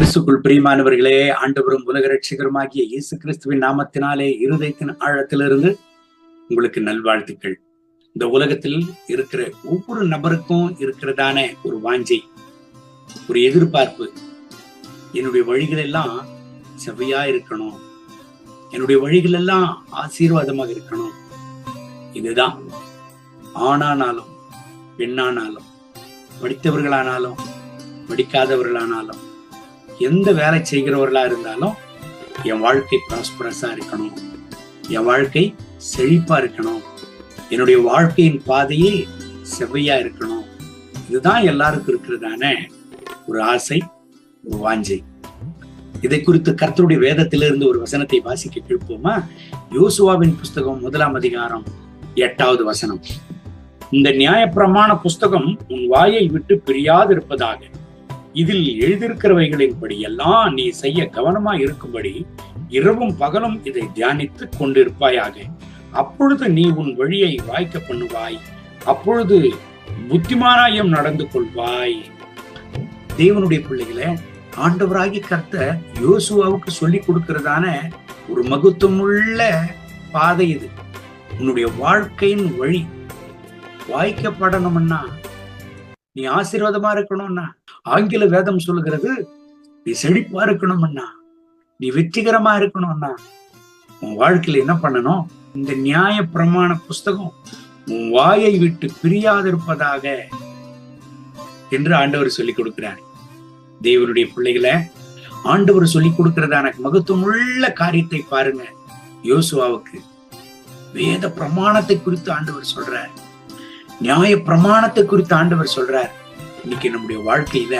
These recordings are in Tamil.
கிறிஸ்துக்குள் பிரியமானவர்களே ஆண்டவரும் உலக ரட்சிகருமாகிய இயேசு கிறிஸ்துவின் நாமத்தினாலே இருதயத்தின் ஆழத்திலிருந்து உங்களுக்கு நல்வாழ்த்துக்கள். இந்த உலகத்தில் இருக்கிற ஒவ்வொரு நபருக்கும் இருக்கிறதான ஒரு வாஞ்சை ஒரு எதிர்பார்ப்பு. என்னுடைய வழிகள் எல்லாம் செவ்வையா இருக்கணும். என்னுடைய வழிகள் எல்லாம் ஆசீர்வாதமாக இருக்கணும். இதுதான். ஆணானாலும் பெண்ணானாலும் படித்தவர்களானாலும் படிக்காதவர்களானாலும் எந்த வேலை செய்கிறவர்களா இருந்தாலும் என் வாழ்க்கை ப்ராஸ்பரஸா இருக்கணும். என் வாழ்க்கை செழிப்பா இருக்கணும். என்னுடைய வாழ்க்கையின் பாதையே செவ்வையா இருக்கணும். இதுதான் எல்லாருக்கும் இருக்கிறதான ஒரு ஆசை ஒரு வாஞ்சை. இதை குறித்து கர்த்தருடைய வேதத்திலிருந்து ஒரு வசனத்தை வாசிக்க கேட்போமா? யோசுவாவின் புஸ்தகம் முதலாம் அதிகாரம் எட்டாவது வசனம். இந்த நியாயப்பிரமாண புஸ்தகம் உன் வாயை விட்டு பிரியாதிருப்பதாக. இதில் எழுதியிருக்கிறவைகளின்படி எல்லாம் நீ செய்ய கவனமா இருக்கும்படி இரவும் பகலும் இதை தியானித்து கொண்டிருப்பாயாக. அப்பொழுது நீ உன் வழியை வாய்க்க பண்ணுவாய். அப்பொழுது புத்திமானாயம் நடந்து கொள்வாய். தேவனுடைய பிள்ளைகளை ஆண்டவராகி கர்த்த யோசுவாவுக்கு சொல்லி கொடுக்கிறதான ஒரு மகத்துவமுள்ள பாதை இது. உன்னுடைய வாழ்க்கையின் வழி. வாய்க்கப்படணும்னா நீ ஆசீர்வாதமா இருக்கணும்னா ஆங்கில வேதம் சொல்லுகிறது நீ செழிப்பா இருக்கணும்னா நீ வெற்றிகரமா இருக்கணும்னா உன் வாழ்க்கையில என்ன பண்ணணும்? இந்த நியாய பிரமாண புஸ்தகம் உன் வாயை விட்டு பிரியாதிருப்பதாக என்று ஆண்டவர் சொல்லிக் கொடுக்கிறார். தேவனுடைய பிள்ளைகளை ஆண்டவர் சொல்லிக் கொடுக்கிறதான மகத்துவமுள்ள காரியத்தை பாருங்க. யோசுவாவுக்கு வேத பிரமாணத்தை குறித்து ஆண்டவர் சொல்றார். நியாய பிரமாணத்தை குறித்து ஆண்டவர் சொல்றார். இன்னைக்கு நம்முடைய வாழ்க்கையில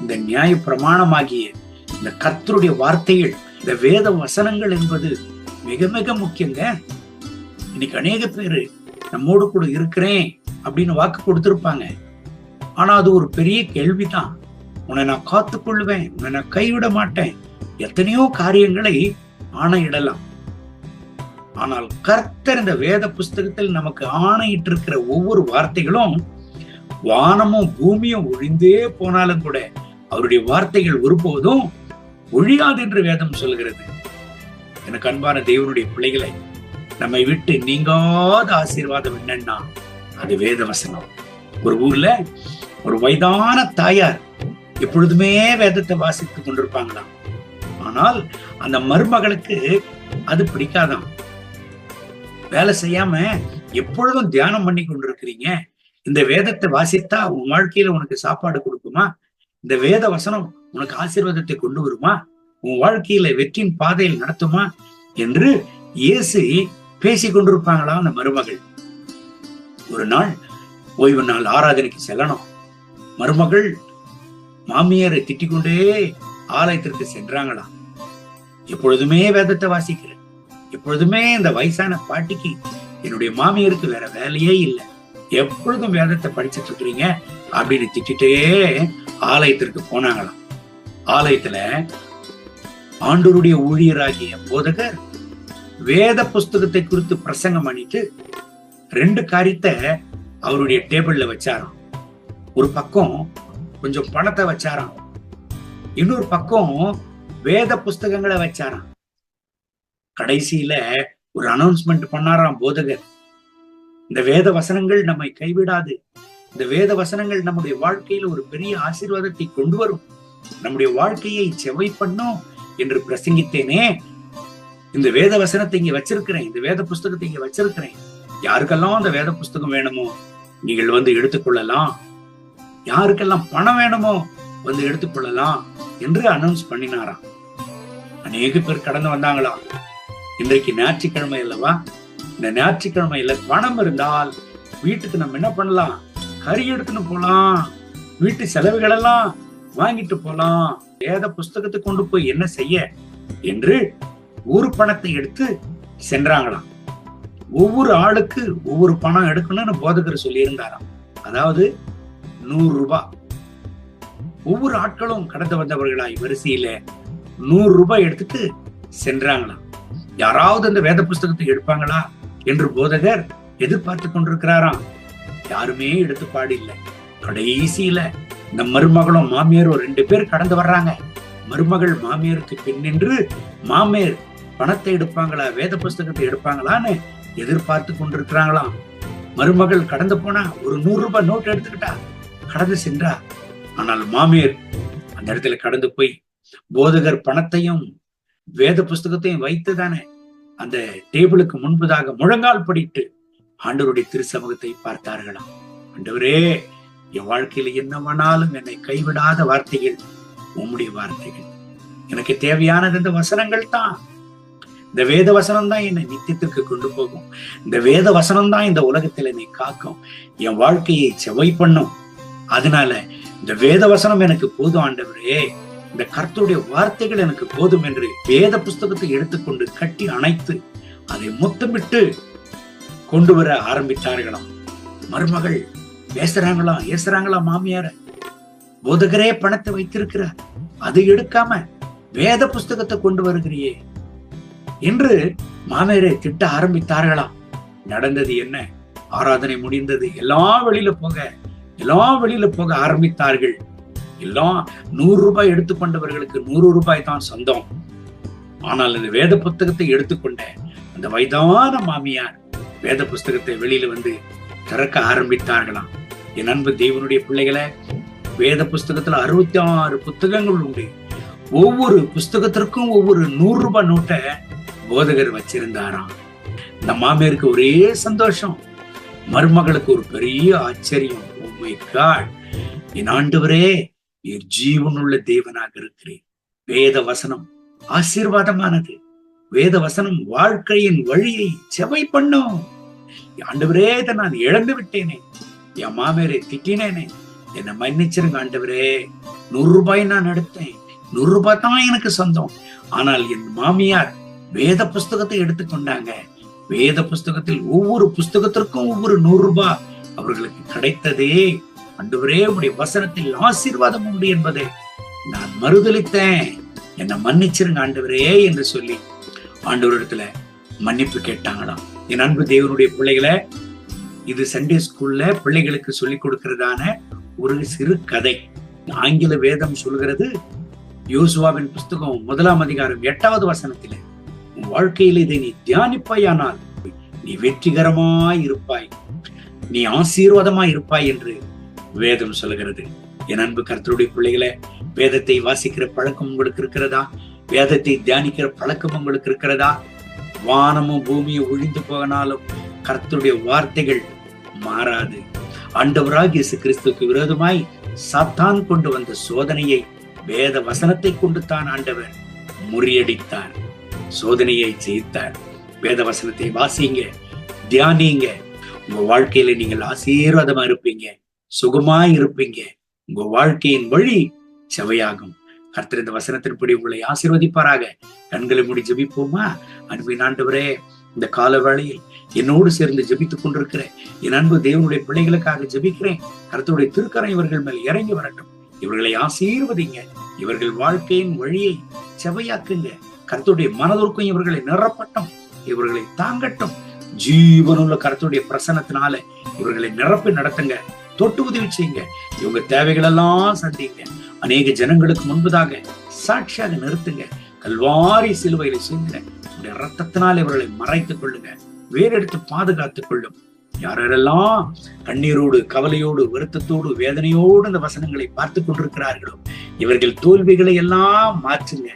இந்த நியாய பிரமாணமாகிய இந்த கர்த்தருடைய வார்த்தைகள் இந்த வேத வசனங்கள் என்பது மிக மிக முக்கியங்க. இன்னைக்கு அநேக பேரு நம்மோடு கூட இருக்கிறேன் அப்படின்னு வாக்கு கொடுத்திருப்பாங்க. ஆனா அது ஒரு பெரிய கேள்விதான். உன்னை நான் காத்துக்கொள்வேன் உன்னை நான் கைவிட மாட்டேன். எத்தனையோ காரியங்களை ஆணையிடலாம். ஆனால் கர்த்தர் இந்த வேத புஸ்தகத்தில் நமக்கு ஆணையிட்டு இருக்கிற ஒவ்வொரு வார்த்தைகளும் வானமும் பூமியும் ஒழிந்தே போனாலும் கூட அவருடைய வார்த்தைகள் ஒருபோதும் ஒழியாது என்று வேதம் சொல்கிறது. எனக்கு அன்பான தேவனுடைய பிள்ளைகளை நம்மை விட்டு நீங்காத ஆசீர்வாதம் என்னன்னா அது வேத வசனம் ஒரு ஊர்ல ஒரு வயதான தாயார் எப்பொழுதுமே வேதத்தை வாசித்துக் கொண்டிருப்பாங்களாம். ஆனால் அந்த மருமகளுக்கு அது பிடிக்காதாம். வேலை செய்யாம எப்பொழுதும் தியானம் பண்ணி கொண்டிருக்கிறீங்க இந்த வேதத்தை வாசித்தா உன் வாழ்க்கையில உனக்கு சாப்பாடு கொடுக்குமா? இந்த வேத வசனம் உனக்கு ஆசீர்வாதத்தை கொண்டு வருமா? உன் வாழ்க்கையில வெற்றியின் பாதையில் நடத்துமா? என்று இயேசு பேசிக் கொண்டிருப்பாங்களா அந்த மருமகள். ஒரு நாள் ஓய்வு நாள் ஆராதனைக்கு செல்லணும். மருமகள் மாமியாரை திட்டிக் கொண்டே ஆலயத்திற்கு சென்றாங்களாம். எப்பொழுதுமே வேதத்தை வாசிக்கிறேன். எப்பொழுதுமே இந்த வயசான பாட்டிக்கு என்னுடைய மாமியாருக்கு வேற வேலையே இல்லை. எப்பொழுதும் வேதத்தை படிச்சுட்டு இருக்கிறீங்க? அப்படின்னு திட்டிட்டே ஆலயத்திற்கு போனாங்களாம். ஆலயத்துல ஆண்டோருடைய ஊழியராகிய போதகர் வேத புஸ்தகத்தை குறித்து பிரசங்கம் பண்ணிட்டு ரெண்டு காரியத்தை அவருடைய டேபிள்ல வச்சாராம். ஒரு பக்கம் கொஞ்சம் பணத்தை வச்சாராம். இன்னொரு பக்கம் வேத புஸ்தகங்களை வச்சாராம். கடைசியில ஒரு அனௌன்ஸ்மெண்ட் பண்ணாராம் போதகர். இந்த வேத வசனங்கள் நம்மை கைவிடாது. இந்த வேத வசனங்கள் நம்முடைய வாழ்க்கையில ஒரு பெரிய ஆசீர்வாதத்தை கொண்டு வரும். நம்முடைய வாழ்க்கையை செவை பண்ணும் என்று பிரசங்கித்தேனே. இந்த வேத வசனத்தை இங்க வச்சிருக்கிறேன். இந்த வேத புஸ்தகத்தை இங்க வச்சிருக்கிறேன். யாருக்கெல்லாம் அந்த வேத புஸ்தகம் வேணுமோ நீங்கள் வந்து எடுத்துக்கொள்ளலாம் யாருக்கெல்லாம் பணம் வேணுமோ வந்து எடுத்துக்கொள்ளலாம் என்று அனௌன்ஸ் பண்ணினாராம். அநேக பேர் கடந்து வந்தாங்களாம். இன்றைக்கு ஞாயிற்றுக்கிழமை அல்லவா? இந்த ஞாயிற்றுக்கிழமையில பணம் இருந்தால் வீட்டுக்கு நம்ம என்ன பண்ணலாம்? கறி எடுத்துன்னு போலாம். வீட்டு செலவுகள் எல்லாம் வாங்கிட்டு போலாம். வேத புஸ்தகத்தை கொண்டு போய் என்ன செய்ய? என்று ஒரு பணத்தை எடுத்து சென்றாங்களாம். ஒவ்வொரு ஆளுக்கு ஒவ்வொரு பணம் எடுக்கணும்னு போதகர் சொல்லி இருந்தாராம் அதாவது நூறு ரூபாய் ஒவ்வொரு ஆட்களும் கடந்து வந்தவர்களாய் வரிசையில நூறு ரூபாய் எடுத்துட்டு சென்றாங்களாம். யாராவது அந்த வேத புஸ்தகத்தை எடுப்பாங்களா? என்று போதகர் எதிர்பார்த்து கொண்டிருக்கிறாராம். யாருமே எடுத்து பாடில்லை. கடைசியில இந்த மருமகளும் மாமியாரும் ரெண்டு பேர் கடந்து வர்றாங்க. மருமகள் மாமியாருக்கு பின் நின்று மாமியார் பணத்தை எடுப்பாங்களா? வேத புஸ்தகத்தை எடுப்பாங்களான்னு எதிர்பார்த்து கொண்டிருக்கிறாங்களாம். மருமகள் கடந்து போனா ஒரு நூறு ரூபாய் நோட் எடுத்துக்கிட்டா கடந்து சென்றா. ஆனால் மாமியார் அந்த இடத்துல கடந்து போய் போதகர் பணத்தையும் வேத புஸ்தகத்தையும் வைத்து தானே அந்த டேபிளுக்கு முன்பதாக முழங்கால் படிட்டு ஆண்டவருடைய திருச்சமூகத்தை பார்த்தார்களாம். ஆண்டவரே என் வாழ்க்கையில என்னவனாலும் என்னை கைவிடாத வார்த்தைகள் உம்முடைய வார்த்தைகள். எனக்கு தேவையானது இந்த வசனங்கள் தான். இந்த வேத வசனம் தான் என்னை நித்தியத்திற்கு கொண்டு போகும். இந்த வேத வசனம் தான் இந்த உலகத்தில் என்னை காக்கும். என் வாழ்க்கையை செவை பண்ணும். அதனால இந்த வேத வசனம் எனக்கு போதும் ஆண்டவரே. இந்த கர்த்தருடைய வார்த்தைகள் எனக்கு போதும் என்று வேத புஸ்தகத்தை எடுத்துக்கொண்டு கட்டி அணைத்து அதை முத்தமிட்டு கொண்டு வர ஆரம்பித்தார்களாம். மருமகள் பேசுறாங்களா? ஏசுறாங்களா மாமியார? போதகரே பணத்தை வைத்திருக்கிறார். அதை எடுக்காம வேத புஸ்தகத்தை கொண்டு வருகிறியே என்று மாமியாரை திட்ட ஆரம்பித்தார்களாம். நடந்தது என்ன? ஆராதனை முடிந்தது. எல்லாம் வெளியில போக எல்லாம் வெளியில போக ஆரம்பித்தார்கள். எல்லாம் நூறு ரூபாய் எடுத்துக்கொண்டவர்களுக்கு நூறு ரூபாய் தான் சொந்தம். ஆனால் இந்த வேத புத்தகத்தை எடுத்துக்கொண்ட அந்த வயதான மாமியார் வேத புஸ்தகத்தை வெளியில வந்து திறக்க ஆரம்பித்தார்களாம். என் அன்பு தேவனுடைய பிள்ளைகளை வேத புஸ்தகத்துல அறுபத்தி ஆறு புத்தகங்கள் உண்டு. ஒவ்வொரு புஸ்தகத்திற்கும் ஒவ்வொரு நூறு ரூபாய் நோட்டை போதகர் வச்சிருந்தாராம். இந்த மாமியாருக்கு ஒரே சந்தோஷம். மருமகளுக்கு ஒரு பெரிய ஆச்சரியம். Oh உண்மை காட் என் ஆண்டவரே நீர் ஜீவனுள்ள தேவனாக இருக்கிறேன். வேத வசனம் ஆசீர்வாதமானது. வேத வசனம் வாழ்க்கையின் வழியை செவை பண்ணும். ஆண்டவரே இதை நான் இழந்து விட்டேனே. என் மாமியாரை திட்டினேனே. என்னை மன்னிச்சிருங்க ஆண்டவரே. நூறு ரூபாய் நான் எடுத்தேன். நூறு ரூபாய் தான் எனக்கு சொந்தம். ஆனால் என் மாமியார் வேத புஸ்தகத்தை எடுத்துக்கொண்டாங்க வேத புஸ்தகத்தில் ஒவ்வொரு புஸ்தகத்திற்கும் ஒவ்வொரு நூறு ரூபாய் அவர்களுக்கு கிடைத்ததே அன்றுவரே உடைய வசனத்தில் ஆசீர்வாதம் உண்டு என்பதை நான் மறுதளித்தேன் என்னை மன்னிச்சிருங்க ஆண்டவரே என்று சொல்லி ஆண்டவரிடத்துல மன்னிப்பு கேட்டாங்களாம். என் அன்பு தேவனுடைய பிள்ளைகளை இது சண்டே ஸ்கூல்ல பிள்ளைகளுக்கு சொல்லி கொடுக்கிறதான ஒரு சிறு கதை. ஆங்கில வேதம் சொல்கிறது யோசுவாவின் புஸ்தகம் முதலாம் அதிகாரம் எட்டாவது வசனத்தில உன் வாழ்க்கையில் இதை நீ தியானிப்பாயானால் நீ வெற்றிகரமாய் இருப்பாய். நீ ஆசீர்வாதமாய் இருப்பாய் என்று வேதம் சொல்கிறது. என் அன்பு கர்த்தருடைய பிள்ளைகளை வேதத்தை வாசிக்கிற பழக்கம் உங்களுக்கு இருக்கிறதா? வேதத்தை தியானிக்கிற பழக்கம் உங்களுக்கு இருக்கிறதா? வானமும் பூமியும் ஒழிந்து போனாலும் கர்த்தருடைய வார்த்தைகள் மாறாது. ஆண்டவராக இயேசு கிறிஸ்துக்கு விரோதமாய் சாத்தான் கொண்டு வந்த சோதனையை வேத வசனத்தை கொண்டு தான் ஆண்டவர் முறியடித்தார். சோதனையை ஜெயித்தார். வேத வசனத்தை வாசிங்க தியானிங்க. உங்க வாழ்க்கையில நீங்கள் ஆசீர்வாதமா இருப்பீங்க. சுகமா இருப்பீங்க. உங்க வாழ்க்கையின் வழி செவையாகும். கர்த்தர் இந்த வசனத்தின்படி உங்களை ஆசீர்வதிப்பாராக. கண்களை மூடி ஜெபிப்போமா? அன்பின் ஆண்டவரே இந்த கால வேளையில் என்னோடு சேர்ந்து ஜெபித்துக் கொண்டிருக்கிற என் அன்பு தேவனுடைய பிள்ளைகளுக்காக ஜெபிக்கிறேன். கருத்துடைய திருக்கரை இவர்கள் மேல் இறங்கி வரட்டும். இவர்களை ஆசீர்வதிங்க. இவர்கள் வாழ்க்கையின் வழியை செவையாக்குங்க. கருத்துடைய மனதிற்கும் இவர்களை நிரப்பட்டும். இவர்களை தாங்கட்டும். ஜீவனுள்ள கருத்துடைய பிரசனத்தினால இவர்களை நிரப்பி நடத்துங்க. தொட்டு உதவி செய்யுங்க. இவங்க தேவைகளெல்லாம் சந்திங்க. அநேக ஜனங்களுக்கு முன்பதாக சாட்சியாக நிறுத்துங்க. கல்வாரி சிலுவையில செய்யுங்க உடைய ரத்தத்தினால் இவர்களை மறைத்துக் கொள்ளுங்க. வேறெடுத்து பாதுகாத்துக் கொள்ளும். யாரெல்லாம் கண்ணீரோடு கவலையோடு வருத்தத்தோடு வேதனையோடு இந்த வசனங்களை பார்த்து கொண்டிருக்கிறார்களோ இவர்கள் தோல்விகளை எல்லாம் மாற்றுங்க.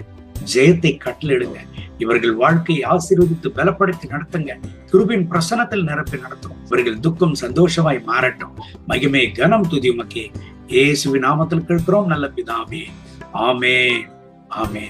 ஜெயத்தை கட்டளிடுங்க இவர்கள் வாழ்க்கையை ஆசீர்வதித்து பலப்படுத்தி நடத்துங்க. குருவின் பிரசனத்தில் நிரப்பி நடத்தும். இவர்கள் துக்கம் சந்தோஷமாய் மாறட்டும். மகிமே கனம் துதி உமக்கே. இயேசுவின் நாமத்தில் கேட்கிறோம் நல்ல பிதாவே. ஆமே ஆமே